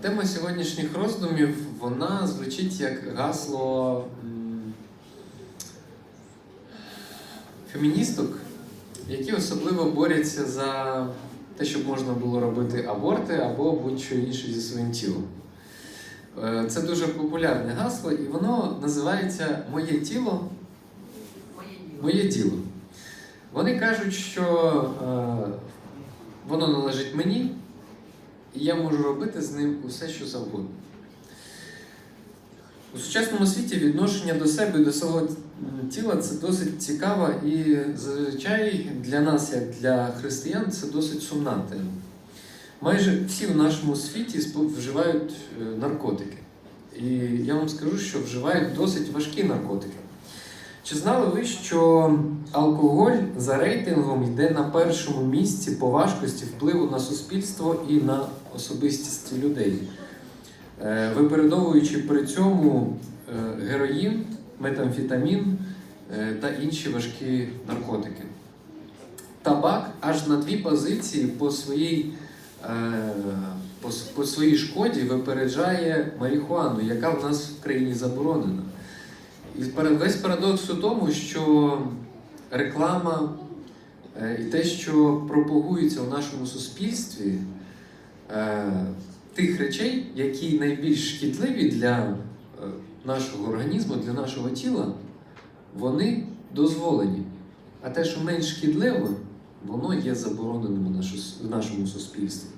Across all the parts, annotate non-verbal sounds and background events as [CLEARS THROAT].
Тема сьогоднішніх роздумів вона звучить як гасло феміністок, які особливо борються за те, щоб можна було робити аборти або будь-що інше зі своїм тілом. Е, Це дуже популярне гасло, і воно називається Моє тіло, моє діло. Вони кажуть, що е, воно належить мені, і я можу робити з ним усе, що завгодно. У сучасному світі відношення до себе і до свого тіла це досить цікава і зазвичай для нас, як для християн, це досить сумна тема. Майже всі в нашому світі вживають е, наркотики. І я вам скажу, що вживають досить важкі наркотики. Чи знали ви, що алкоголь за рейтингом йде на першому місці по важкості впливу на суспільство і на особистість людей, Е, випередовуючи при цьому е, героїн, метамфетамін е, та інші важкі наркотики? Табак аж на дві позиції по своїй, по своїй шкоді випереджає марихуану, яка в нас в країні заборонена. І весь парадокс у тому, що реклама е, і те, що пропагується у нашому суспільстві, е, тих речей, які найбільш шкідливі для е, нашого організму, для нашого тіла, вони дозволені. А те, що менш шкідливе, воно є забороненим в нашому суспільстві.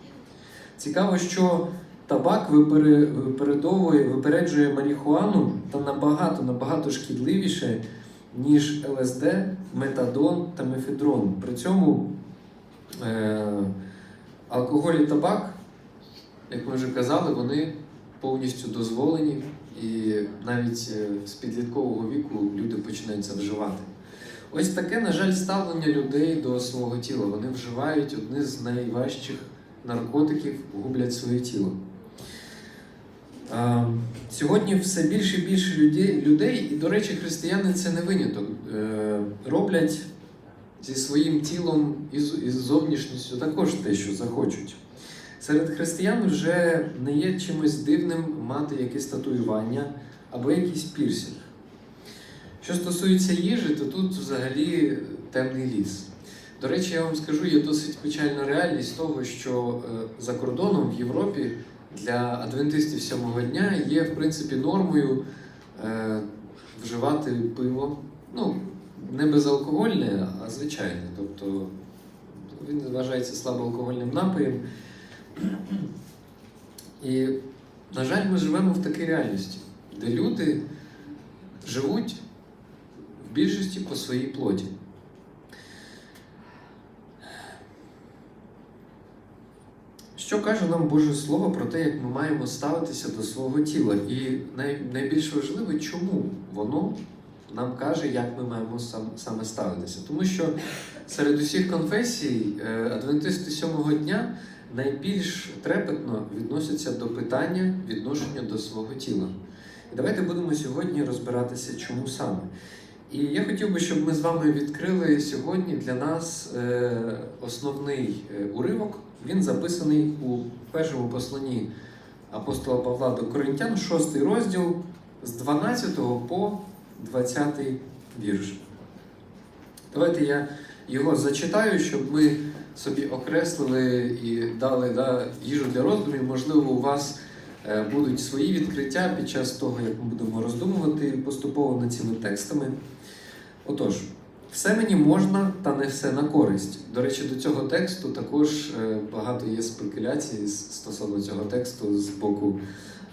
Цікаво, що табак випередовує, випереджує марихуану та набагато, набагато шкідливіше, ніж ЛСД, метадон та мефедрон. При цьому е, алкоголь і табак, як ми вже казали, вони повністю дозволені, і навіть е, з підліткового віку люди починають це вживати. Ось таке, на жаль, ставлення людей до свого тіла. Вони вживають одні з найважчих наркотиків, гублять своє тіло. Сьогодні все більше і більше людей, і, до речі, християни це не виняток, е, роблять зі своїм тілом і зовнішністю також те, що захочуть. Серед християн вже не є чимось дивним мати якесь татуювання або якийсь пірсінг. Що стосується їжі, то тут взагалі темний ліс. До речі, я вам скажу, є досить печальна реальність того, що е, за кордоном в Європі для адвентистів сьомого дня є, в принципі, нормою е, вживати пиво. Ну, не безалкогольне, а звичайне. Тобто він вважається слабоалкогольним напоєм. І, на жаль, ми живемо в такій реальності, де люди живуть в більшості по своїй плоті. Що каже нам Боже Слово про те, як ми маємо ставитися до свого тіла? І най, найбільш важливе, чому воно нам каже, як ми маємо сам, саме ставитися? Тому що серед усіх конфесій е, адвентисти сьомого дня найбільш трепетно відносяться до питання відношення до свого тіла. І давайте будемо сьогодні розбиратися, чому саме. І я хотів би, щоб ми з вами відкрили сьогодні для нас е, основний е, уривок. Він записаний у першому посланні апостола Павла до Коринтян, 6 розділ з 12 по 20 вірш. Давайте я його зачитаю, щоб ми собі окреслили і дали да, їжу для роздумів. Можливо, у вас е, будуть свої відкриття під час того, як ми будемо роздумувати поступово над цими текстами. Отож, все мені можна, та не все на користь. До речі, до цього тексту також е, багато є спекуляцій стосовно цього тексту з боку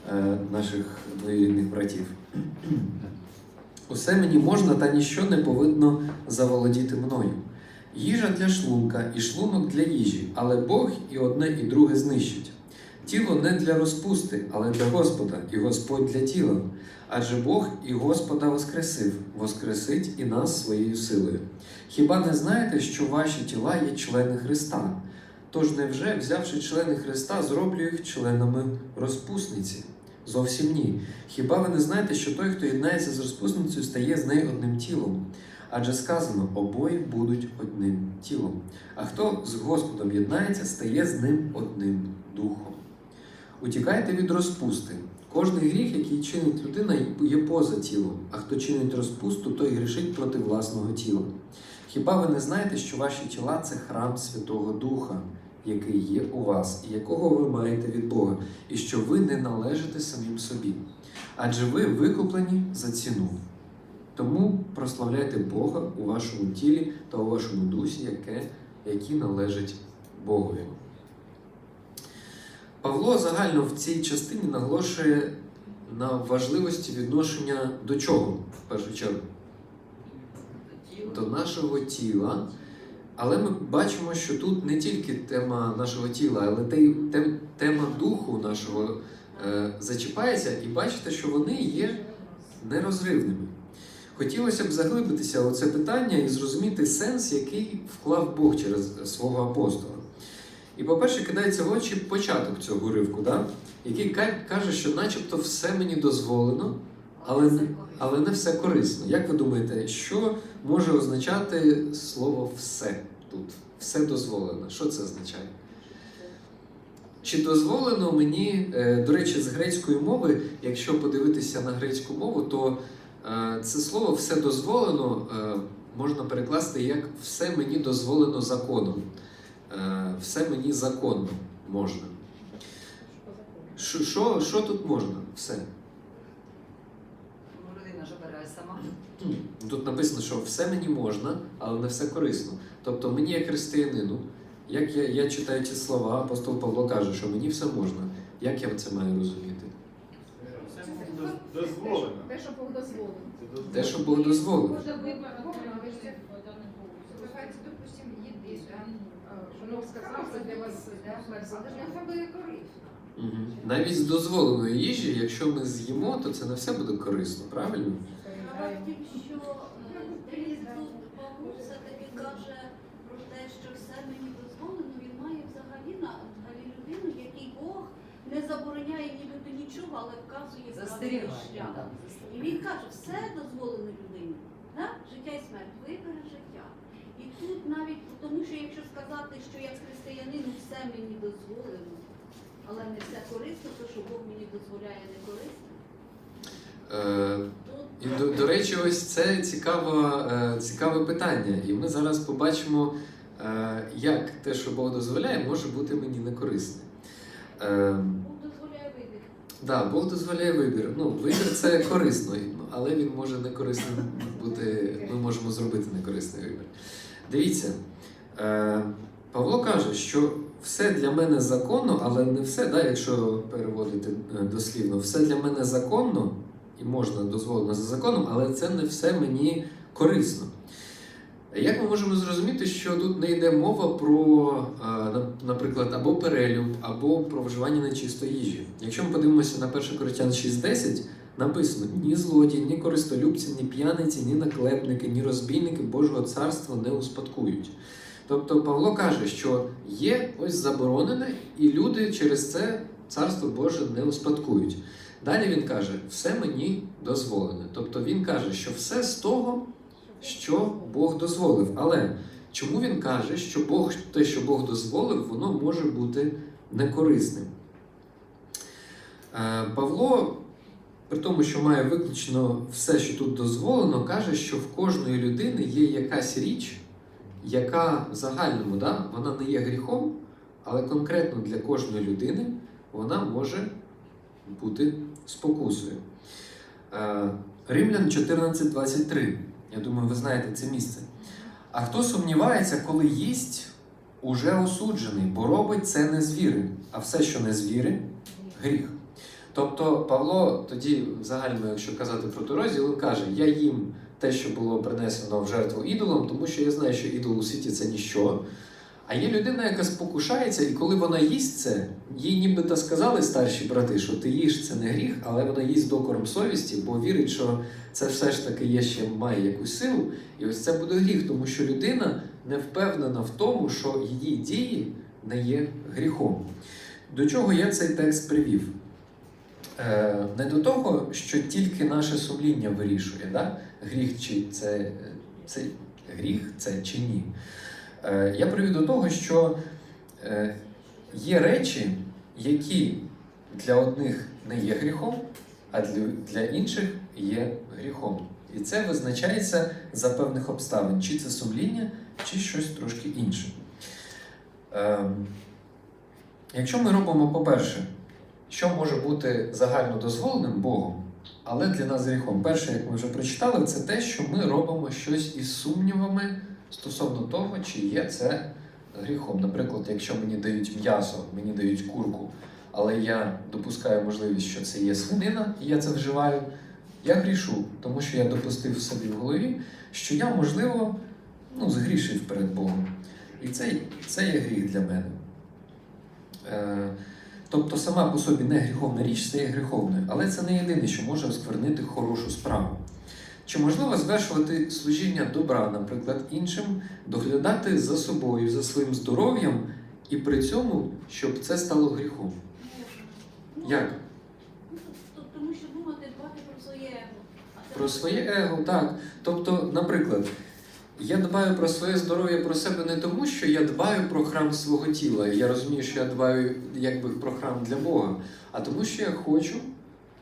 е, наших двоюрідних братів. [CLEARS THROAT] Усе мені можна, та ніщо не повинно заволодіти мною. Їжа для шлунка і шлунок для їжі, але Бог і одне, і друге знищить. Тіло не для розпусти, але для Господа, і Господь для тіла. Адже Бог і Господа воскресив, воскресить і нас своєю силою. Хіба не знаєте, що ваші тіла є члени Христа? Тож невже, взявши члени Христа, зроблю їх членами розпусниці? Зовсім ні. Хіба ви не знаєте, що той, хто єднається з розпусницею, стає з нею одним тілом? Адже сказано, обоє будуть одним тілом. А хто з Господом єднається, стає з ним одним духом. Утікайте від розпусти. Кожний гріх, який чинить людина, є поза тілом, а хто чинить розпусту, той грішить проти власного тіла. Хіба ви не знаєте, що ваші тіла це храм Святого Духа, який є у вас, і якого ви маєте від Бога, і що ви не належите самим собі? Адже ви викуплені за ціну. Тому прославляйте Бога у вашому тілі та у вашому дусі, яке, які належать Богові. Павло загально в цій частині наголошує на важливості відношення до чого в першу чергу? До нашого тіла. Але ми бачимо, що тут не тільки тема нашого тіла, але те- тема духу нашого е, зачіпається, і бачите, що вони є нерозривними. Хотілося б заглибитися у це питання і зрозуміти сенс, який вклав Бог через свого апостола. І, по-перше, кидається в очі початок цього уривку, да? який каже, що начебто все мені дозволено, але, але не все корисно. Як ви думаєте, що може означати слово все тут? Все дозволено. Що це означає? Чи дозволено мені, е, до речі, з грецької мови, якщо подивитися на грецьку мову, то е, це слово все дозволено е, можна перекласти як все мені дозволено законом. Е, Все мені законно можна. Що, що, що тут можна? Все. Людина ж обирає сама. Тут написано, що все мені можна, але не все корисно. Тобто мені, як християнину, як я, я читаю ці слова, апостол Павло каже, що мені все можна. Як я це маю розуміти? Дозволено. Те, що Бог дозволив. Те, що Бог дозволив. Можна вибрати, Давайте, допустим, їди, да? Сказав, це для вас не буде корисно. Угу. Навіть з дозволеної їжі, якщо ми з'їмо, то це не все буде корисно, правильно? Справа в тім, що е, тут Павло все-таки каже про те, що все мені дозволено, він має взагалі на взагалі людину, який Бог не забороняє нібито нічого, але вказує правильний шлях. І він каже, все дозволено людині. Да? Життя і смерть, вибере життя. Тут навіть, тому що якщо сказати, що як християнину все мені дозволено, але не все корисно, то що Бог мені дозволяє не корисно, Е, І до, до речі, ось це цікаве, е, цікаве питання. І ми зараз побачимо, е, як те, що Бог дозволяє, може бути мені не корисне. Е, Бог дозволяє вибір. Да, Бог дозволяє вибір. Ну, вибір це корисно, але він може не корисним бути. Ми можемо зробити некорисний вибір. Дивіться, е, Павло каже, що все для мене законно, але не все, да, якщо переводити е, дослівно, все для мене законно і можна дозволено за законом, але це не все мені корисно. Як ми можемо зрозуміти, що тут не йде мова про, е, наприклад, або перелюб, або про вживання нечистої їжі? Якщо ми подивимося на 1 Коринтян 6.10, написано: ні злодії, ні користолюбці, ні п'яниці, ні наклепники, ні розбійники Божого царства не успадкують. Тобто Павло каже, що є ось заборонене, і люди через це царство Боже не успадкують. Далі він каже, все мені дозволене. Тобто він каже, що все з того, що Бог дозволив. Але чому він каже, що Бог, те, що Бог дозволив, воно може бути некорисним? Е, Павло, при тому, що має виключно все, що тут дозволено, каже, що в кожної людини є якась річ, яка в загальному да, вона не є гріхом, але конкретно для кожної людини вона може бути спокусою. Е, Римлян 14.23. Я думаю, ви знаєте це місце. А хто сумнівається, коли їсть, уже осуджений, бо робить це не з віри, а все, що не з віри, гріх. Тобто Павло тоді, загально, якщо казати про ту розділ, він каже: Я їм те, що було принесено в жертву ідолам, тому що я знаю, що ідол у світі це ніщо. А є людина, яка спокушається, і коли вона їсть це, їй нібито сказали старші брати, що ти їш це не гріх, але вона їсть докором совісті, бо вірить, що це все ж таки є ще має якусь силу. І ось це буде гріх, тому що людина не впевнена в тому, що її дії не є гріхом. До чого я цей текст привів? Е, не до того, що тільки наше сумління вирішує, да? гріх чи це, це гріх це чи ні. Е, я привів до того, що е, є речі, які для одних не є гріхом, а для, інших є гріхом. І це визначається за певних обставин, чи це сумління, чи щось трошки інше. Ем, якщо ми робимо, по-перше, що може бути загально дозволеним Богом, але для нас гріхом. Перше, як ми вже прочитали, це те, що ми робимо щось із сумнівами стосовно того, чи є це гріхом. Наприклад, якщо мені дають м'ясо, мені дають курку, але я допускаю можливість, що це є свинина, і я це вживаю, я грішу, тому що я допустив собі в голові, що я, можливо, ну, згрішив перед Богом. І це, це є гріх для мене. Е, тобто сама по собі не гріховна річ це є гріховною, але це не єдине, що може осквернити хорошу справу. Чи можливо звершувати служіння добра, наприклад, іншим, доглядати за собою, за своїм здоров'ям, і при цьому, щоб це стало гріхом? Як? ну, Тому що думати, дбати про своє его. Про своє его, так. Тобто, наприклад, я дбаю про своє здоров'я про себе не тому, що я дбаю про храм свого тіла. Я розумію, що я дбаю якби про храм для Бога, а тому, що я хочу,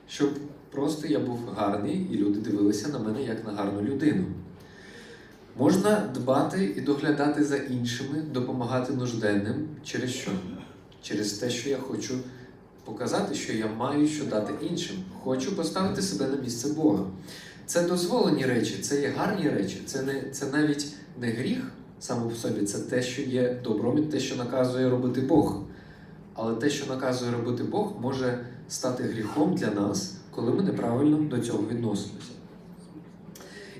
щоб просто я був гарний і люди дивилися на мене як на гарну людину. Можна дбати і доглядати за іншими, допомагати нужденним через що? Через те, що я хочу показати, що я маю що дати іншим. Хочу поставити себе на місце Бога. Це дозволені речі, це є гарні речі, це, не, це навіть не гріх само по собі, це те, що є добром те, що наказує робити Бог. Але те, що наказує робити Бог, може стати гріхом для нас, коли ми неправильно до цього відносимося.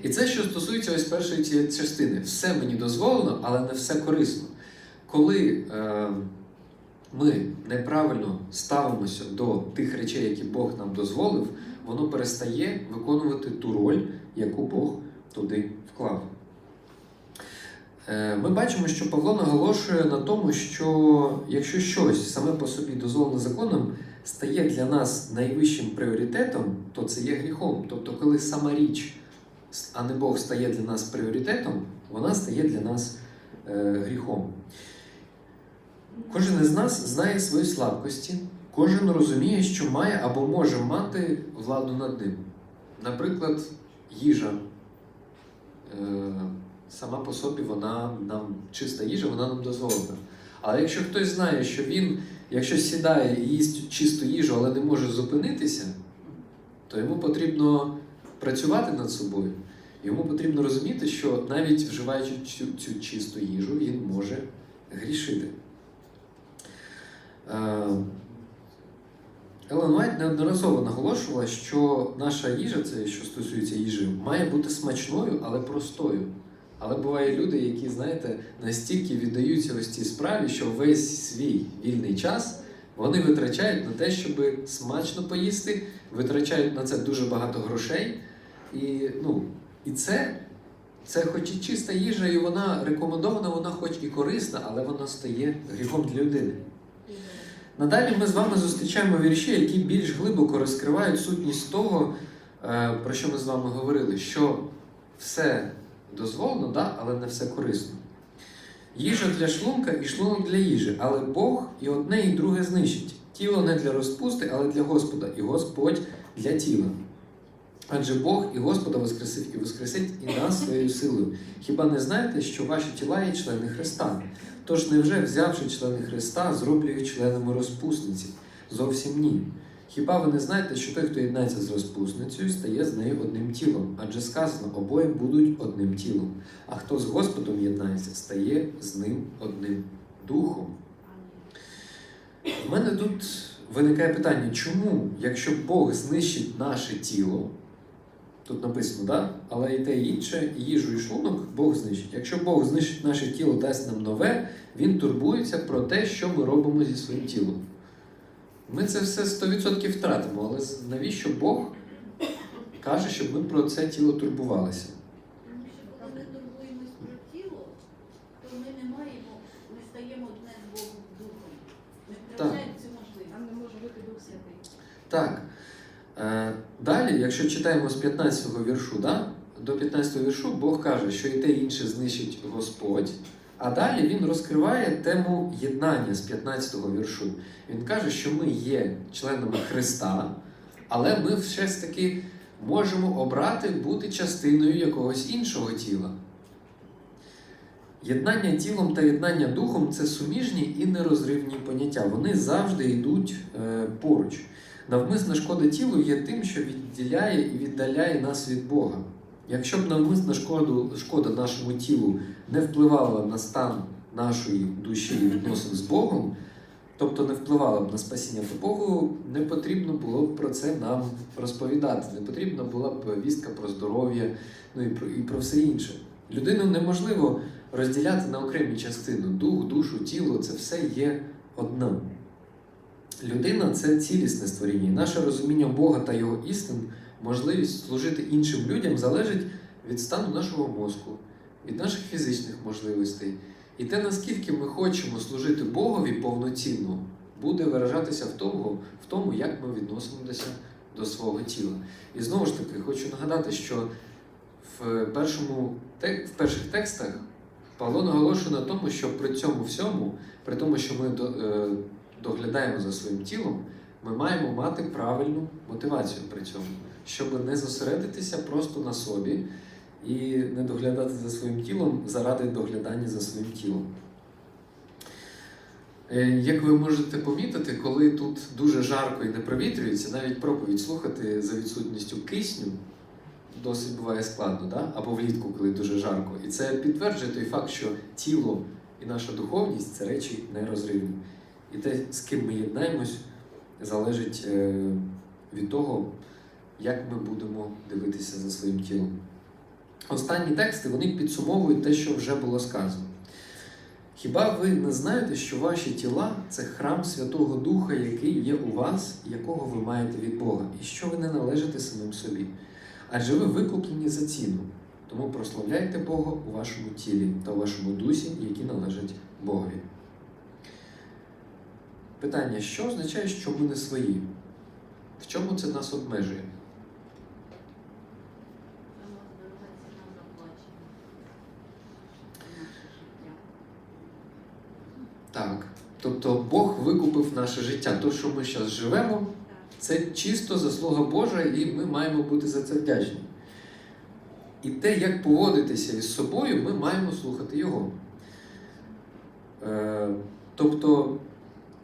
І це, що стосується ось першої цієї частини. Все мені дозволено, але не все корисно. Коли е, ми неправильно ставимося до тих речей, які Бог нам дозволив, воно перестає виконувати ту роль, яку Бог туди вклав. Е, Ми бачимо, що Павло наголошує на тому, що якщо щось саме по собі дозволене законом стає для нас найвищим пріоритетом, то це є гріхом. Тобто, коли сама річ, а не Бог стає для нас пріоритетом, вона стає для нас е, гріхом. Кожен із нас знає свої слабкості, кожен розуміє, що має або може мати владу над ним. Наприклад, їжа. Е, Сама по собі вона нам чиста їжа, вона нам дозволена. Але якщо хтось знає, що він, якщо сідає і їсть чисту їжу, але не може зупинитися, то йому потрібно працювати над собою. Йому потрібно розуміти, що навіть вживаючи цю, цю чисту їжу, він може грішити. Елен Вайт неодноразово наголошувала, що наша їжа, це що стосується їжі, має бути смачною, але простою. Але буває люди, які, знаєте, настільки віддаються ось цій справі, що весь свій вільний час вони витрачають на те, щоб смачно поїсти, витрачають на це дуже багато грошей. І, ну, і це, це хоч і чиста їжа, і вона рекомендована, вона хоч і корисна, але вона стає гріхом для людини. Надалі ми з вами зустрічаємо вірші, які більш глибоко розкривають сутність того, е, про що ми з вами говорили, що все дозволено, да, але не все корисно. Їжа для шлунка і шлунок для їжі, але Бог і одне, і друге знищить. Тіло не для розпусти, але для Господа, і Господь для тіла. Адже Бог і Господа воскресив і воскресить і нас своєю силою. Хіба не знаєте, що ваші тіла є члени Христа? Тож невже, взявши члени Христа, зроблю їх членами розпусниці? Зовсім ні. Хіба ви не знаєте, що той, хто єднається з розпусницею, стає з нею одним тілом? Адже сказано, обоє будуть одним тілом. А хто з Господом єднається, стає з ним одним духом. У мене тут виникає питання, чому, якщо Бог знищить наше тіло, тут написано, да? але і те і інше, і їжу, і шлунок Бог знищить. Якщо Бог знищить наше тіло, дасть нам нове, Він турбується про те, що ми робимо зі своїм тілом. Ми це все 100% втратимо, але навіщо Бог каже, щоб ми про це тіло турбувалися? Коли ми турбуємось про тіло, то ми не маємо, не стаємо одне з Богом духом. Ми втрачаємо цю можливість. Там не може бути Дух Святий. Так. Е, далі, якщо читаємо з 15-го віршу, да, до 15-го віршу, Бог каже, що і те і інше знищить Господь, А далі він розкриває тему єднання з 15-го віршу. Він каже, що ми є членами Христа, але ми все ж таки можемо обрати бути частиною якогось іншого тіла. Єднання тілом та єднання духом це суміжні і нерозривні поняття. Вони завжди йдуть е, поруч. Навмисна шкода тілу є тим, що відділяє і віддаляє нас від Бога. Якщо б навмисна шкоду, шкода нашому тілу не впливала на стан нашої душі і відносин з Богом, тобто не впливала б на спасіння, то Богу не потрібно було б про це нам розповідати. Не потрібна була б вістка про здоров'я, ну і про, і про все інше. Людину неможливо розділяти на окремі частини: дух, душу, тіло це все є одним. Людина це цілісне створіння. Наше розуміння Бога та Його істин, можливість служити іншим людям залежить від стану нашого мозку, від наших фізичних можливостей. І те, наскільки ми хочемо служити Богові повноцінно, буде виражатися в тому, в тому, як ми відносимося до свого тіла. І знову ж таки, хочу нагадати, що в, першому, в перших текстах Павло наголошує на тому, що при цьому всьому, при тому, що ми е, доглядаємо за своїм тілом, ми маємо мати правильну мотивацію при цьому, щоб не зосередитися просто на собі і не доглядати за своїм тілом заради доглядання за своїм тілом. Е, Як ви можете помітити, коли тут дуже жарко і не провітрюється, навіть проповідь слухати за відсутністю кисню досить буває складно, да? або влітку, коли дуже жарко. І це підтверджує той факт, що тіло і наша духовність це речі нерозривні. І те, з ким ми єднаємось, залежить е, від того, як ми будемо дивитися за своїм тілом. Останні тексти вони підсумовують те, що вже було сказано. Хіба ви не знаєте, що ваші тіла це храм Святого Духа, який є у вас, якого ви маєте від Бога, і що ви не належите самим собі? Адже ви викуплені за ціну. Тому прославляйте Бога у вашому тілі та у вашому дусі, які належать Богові. Питання: що означає, що ми не свої? В чому це нас обмежує? Так. Тобто Бог викупив наше життя. То, що ми зараз живемо, це чисто заслуга Божа, і ми маємо бути за це вдячні. І те, як поводитися із собою, ми маємо слухати Його. Е, тобто,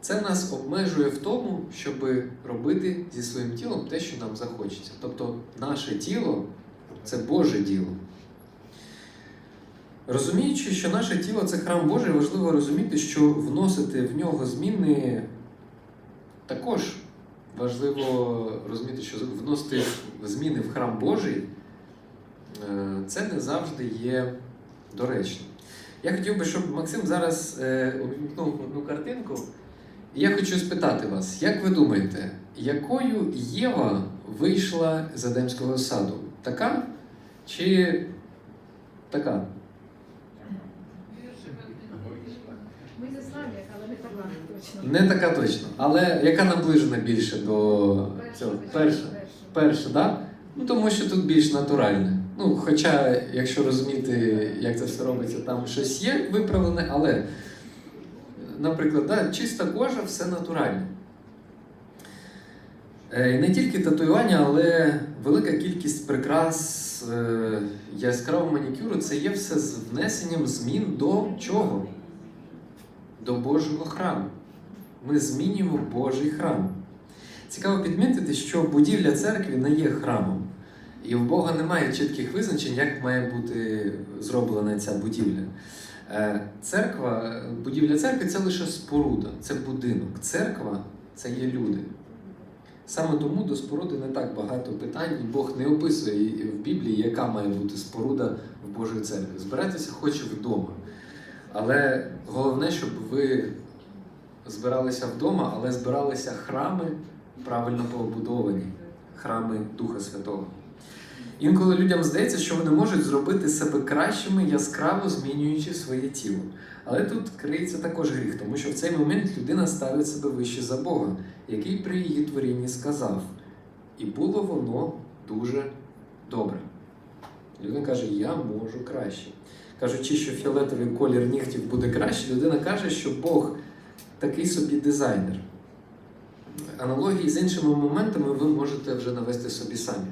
це нас обмежує в тому, щоб робити зі своїм тілом те, що нам захочеться. Тобто, наше тіло це Боже діло. Розуміючи, що наше тіло це храм Божий, важливо розуміти, що вносити в нього зміни також важливо розуміти, що вносити зміни в храм Божий е, це не завжди є доречно. Я хотів би, щоб Максим зараз е, увімкнув одну картинку. Я хочу спитати вас, як ви думаєте, якою Єва вийшла з Едемського саду? Така чи така? Ми зі Славік, але не така точно. Не така точно. Але яка наближена більше до цього? Перша. Перша, так? Да? Ну тому що тут більш натуральне. Ну, хоча, якщо розуміти, як це все робиться, там щось є виправлене, але, наприклад, да, чиста кожа, все натуральне. Е, І не тільки татуювання, але велика кількість прикрас, е, яскравого манікюру це є все з внесенням змін до чого? До Божого храму. Ми змінюємо Божий храм. Цікаво підмітити, що будівля церкви не є храмом. І в Бога немає чітких визначень, як має бути зроблена ця будівля. Е, Церква, будівля церкви це лише споруда, це будинок. Церква це є люди. Саме тому до споруди не так багато питань, і Бог не описує в Біблії, яка має бути споруда в Божій церкві. Збирайтеся хоч вдома. Але головне, щоб ви збиралися вдома, але збиралися храми правильно побудовані, храми Духа Святого. Інколи людям здається, що вони можуть зробити себе кращими, яскраво змінюючи своє тіло. Але тут криється також гріх, тому що в цей момент людина ставить себе вище за Бога, який при її творінні сказав: і було воно дуже добре. Людина каже: Я можу краще. кажучи, що фіолетовий колір нігтів буде краще, людина каже, що Бог такий собі дизайнер. Аналогії з іншими моментами ви можете вже навести собі самі.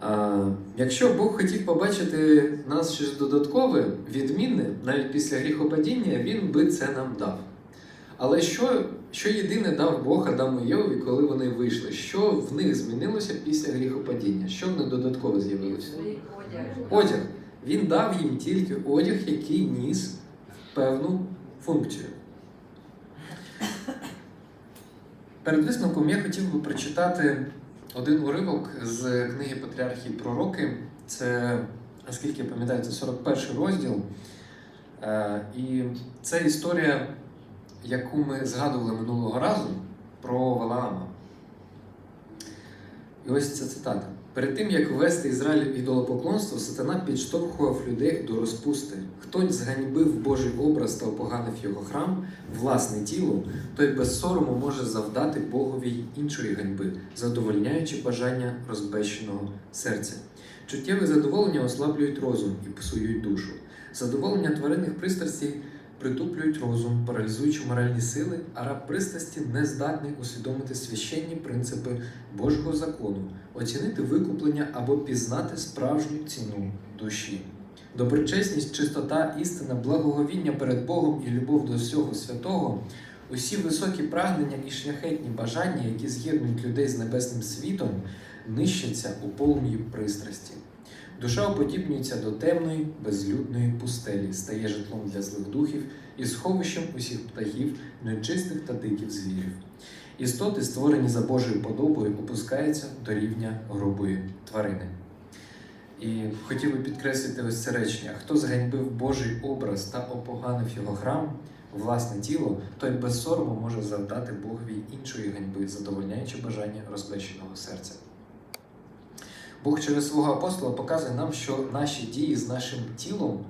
А, якщо Бог хотів побачити нас щось додаткове, відмінне, навіть після гріхопадіння, Він би це нам дав. Але що, що єдине дав Бог Адаму і Євові, коли вони вийшли? Що в них змінилося після гріхопадіння? Що в них додатково з'явилося? Одяг. Він дав їм тільки одяг, який ніс певну функцію. Перед висновком я хотів би прочитати один уривок з книги Патріархії Пророки. Це, наскільки я пам'ятаю, це 41 розділ. Е, І це історія, яку ми згадували минулого разу про Валаама. І ось ця цитата. Перед тим, як ввести Ізраїль в ідолопоклонство, сатана підштовхував людей до розпусти. Хтось зганьбив Божий образ та опоганив його храм, власне тіло, той без сорому може завдати Богові й іншої ганьби, задовольняючи бажання розбещеного серця. Чуттєві задоволення ослаблюють розум і псують душу. Задоволення тваринних пристрастей притуплюють розум, паралізуючи моральні сили, а раб пристрасті не здатний усвідомити священні принципи Божого закону, оцінити викуплення або пізнати справжню ціну душі. Доброчесність, чистота, істина, благоговіння перед Богом і любов до всього святого, усі високі прагнення і шляхетні бажання, які з'єднують людей з небесним світом, нищаться у полум'ї пристрасті. Душа уподібнюється до темної, безлюдної пустелі, стає житлом для злих духів і сховищем усіх птахів, нечистих та диких звірів. Істоти, створені за Божою подобою, опускаються до рівня грубої тварини. І хотів би підкреслити ось це речення: хто зганьбив Божий образ та опоганив його храм, власне тіло, той без сорому може завдати Богові іншої ганьби, задовольняючи бажання розбещеного серця. Бог через свого апостола показує нам, що наші дії з нашим тілом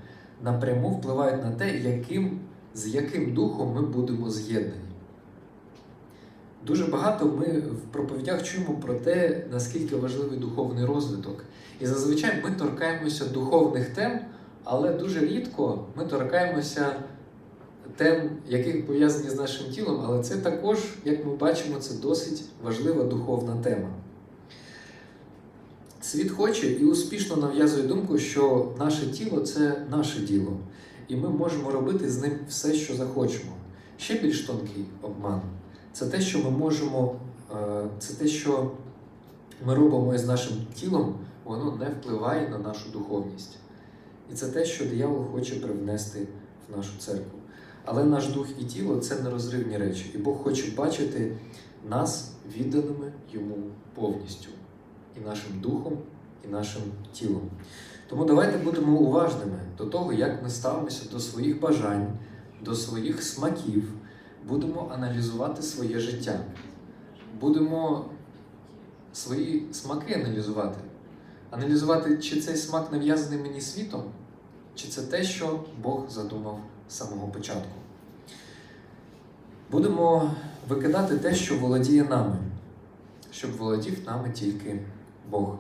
напряму впливають на те, яким, з яким духом ми будемо з'єднані. Дуже багато ми в проповідях чуємо про те, наскільки важливий духовний розвиток. І зазвичай ми торкаємося духовних тем, але дуже рідко ми торкаємося тем, які пов'язані з нашим тілом, але це також, як ми бачимо, це досить важлива духовна тема. Світ хоче і успішно нав'язує думку, що наше тіло це наше діло, і ми можемо робити з ним все, що захочемо. Ще більш тонкий обман це те, що ми можемо, е, це те, що ми робимо із нашим тілом, воно не впливає на нашу духовність. І це те, що диявол хоче привнести в нашу церкву. Але наш дух і тіло це нерозривні речі, і Бог хоче бачити нас відданими йому повністю і нашим духом, і нашим тілом. Тому давайте будемо уважними до того, як ми ставимося до своїх бажань, до своїх смаків, будемо аналізувати своє життя, будемо свої смаки аналізувати. Аналізувати, чи цей смак нав'язаний мені світом, чи це те, що Бог задумав з самого початку. Будемо викидати те, що володіє нами, щоб володів нами тільки Бог.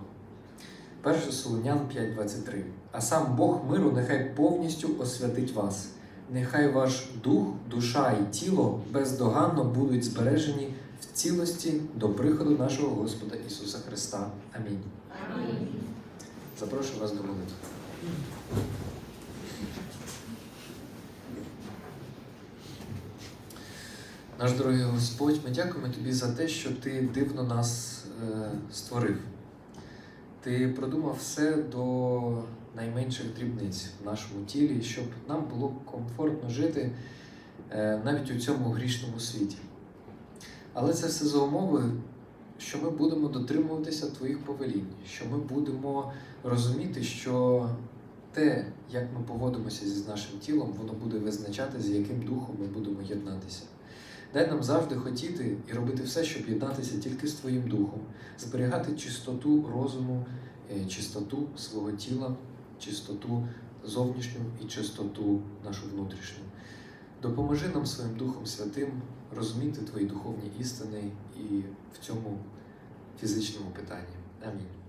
1 Солонян 5.23. А сам Бог миру нехай повністю освятить вас. Нехай ваш дух, душа і тіло бездоганно будуть збережені в цілості до приходу нашого Господа Ісуса Христа. Амінь. Запрошую вас до молитви. Наш дорогий Господь, ми дякуємо Тобі за те, що Ти дивно нас е, створив. Ти продумав все до найменших дрібниць в нашому тілі, щоб нам було комфортно жити е, навіть у цьому грішному світі. Але це все за умови, що ми будемо дотримуватися Твоїх повелінь, що ми будемо розуміти, що те, як ми поводимося зі нашим тілом, воно буде визначати, з яким духом ми будемо єднатися. Дай нам завжди хотіти і робити все, щоб єднатися тільки з Твоїм духом, зберігати чистоту розуму, е, чистоту свого тіла, чистоту зовнішню і чистоту нашу внутрішню. Допоможи нам своїм Духом Святим розуміти Твої духовні істини і в цьому фізичному питанні. Амінь.